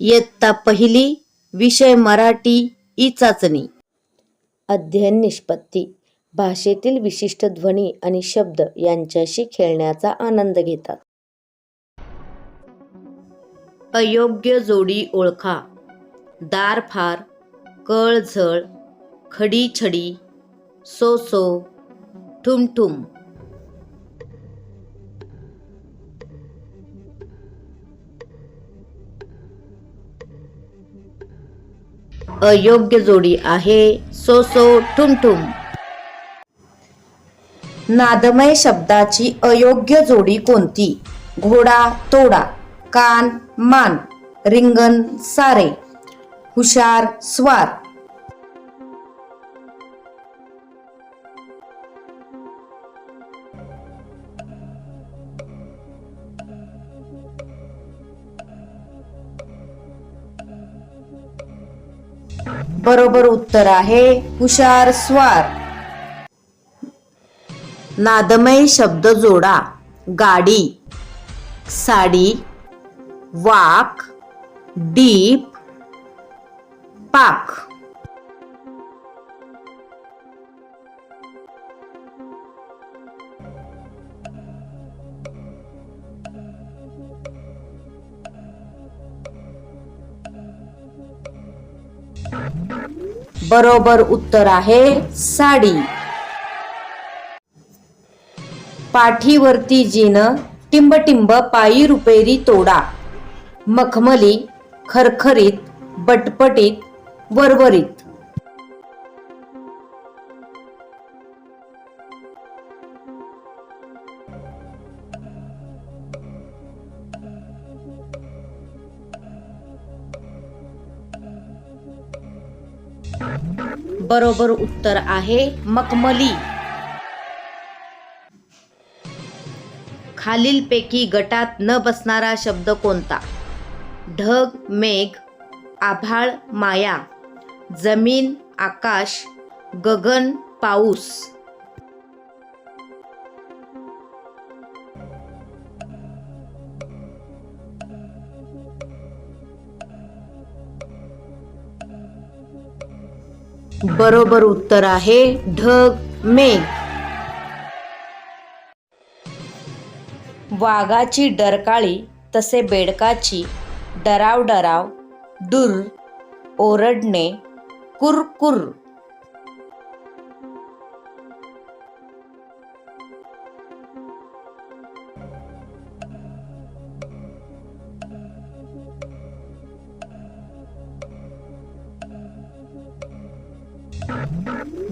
इयत्ता पहिली विषय मराठी ई चाचणी. अध्ययन निष्पत्ती. भाषेतील विशिष्ट ध्वनी आणि शब्द यांच्याशी खेळण्याचा आनंद घेतात. अयोग्य जोडी ओळखा. दार फार कळझळ खडी छडी सो सो ठुम अयोग्य जोडी आहे. सो सो ठुमठुम नादमय शब्दाची अयोग्य जोडी कोणती? घोडा तोडा कान मान रिंगण सारे. हुशार स्वार. बरोबर उत्तर आहे. हुशार स्वार. नादमय शब्द जोडा. गाडी. साडी. वाक. डीप. पाक. बरोबर उत्तर आहे साडी. पाठीवरती जिन टिंबटिंब पायी रुपेरी तोडा. मखमली खरखरीत बटपटीत वरवरीत. बरोबर उत्तर आहे मखमली. खालीलपैकी गटात न बसणारा शब्द कोणता? ढग मेघ आभाळ माया जमीन आकाश गगन पाऊस. बरोबर उत्तर आहे ढग मेघ वाघाची डरकाळी तसे बेडकाची डराव डराव दुर ओरडणे कुर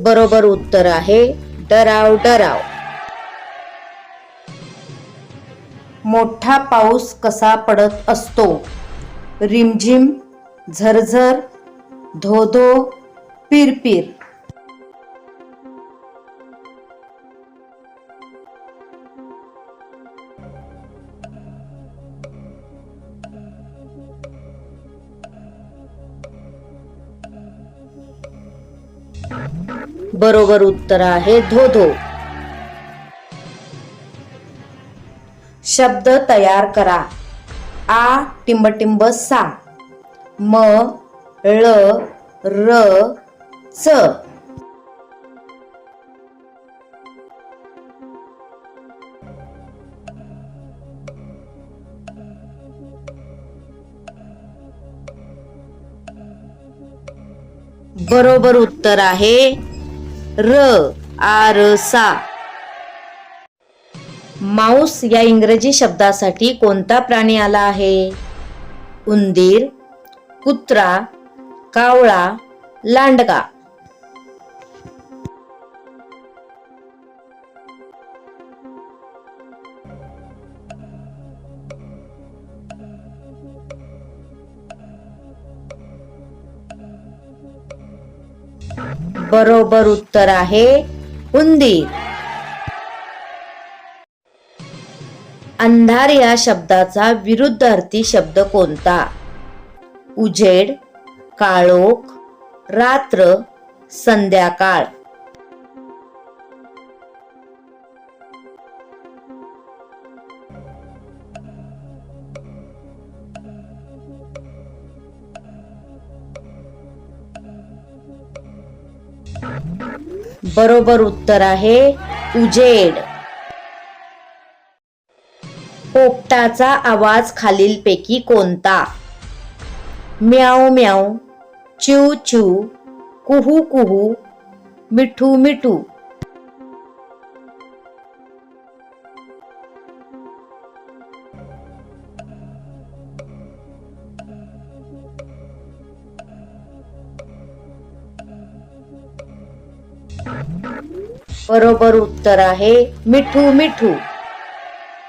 बरोबर उत्तर आहे डराव डराव. मोठा पाऊस कसा पडत असतो? रिमझिम झरझर धोधो पिरपिर. बरोबर उत्तर आहे धोधो. शब्द तयार करा. आ टिंबटिंब सा. म ळ र च. बरोबर उत्तर आहे र आर सा. माऊस या इंग्रजी शब्दासाठी कोणता प्राणी आला आहे? उंदीर कुत्रा कावळा लांडगा. बरोबर उत्तर आहे उंदीर. अंधार या शब्दाचा विरुद्धार्थी शब्द कोणता? उजेड काळोख रात्र संध्याकाळ. बरोबर उत्तर आहे उजेड. पोपटाचा आवाज खालीलपैकी कोणता? म्याव म्याव चिव चिव कुहू कुहू मिठू मिठू. बरोबर उत्तर आहे. मिठू मिठू.